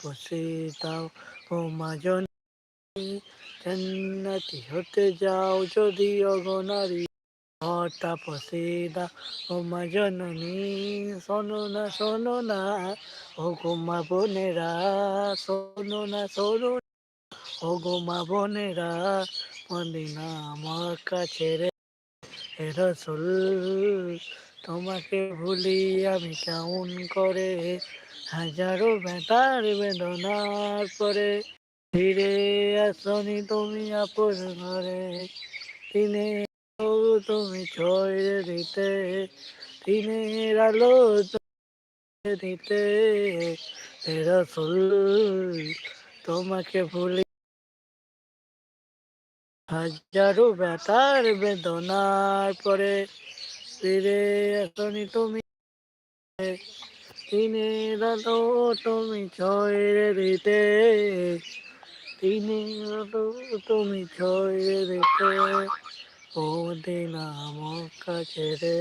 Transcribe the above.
পৌঁছে দাও ও মা জননী জান্নাতি হতে যাও যদি অগনারী ঘরটা পৌঁছে দাও ও মা জননী শোনো না শোনো না, ও গো মা বোনেরা, শোনো না, শোনো ও গো মা বোনেরা মদিনা আমার কাছে রে রসুল, তোমাকে ভুলি আমি কেমন করে হাজারো বেতার বেদনার পরে ফিরে আসনি তুমি আপন ঘরে। আলো তুমি ছড়ে দিতে দিনের আলো দিতে। রসুল, তোমাকে ভুলি হাজারো ব্যথার বেদনার পরে ফিরে আসনি তুমি দিনের আলো তুমি ছয়ে দিতে তিনি দাদু তুমি ছয়ে দিতে ও দিন আমার কাছে রে।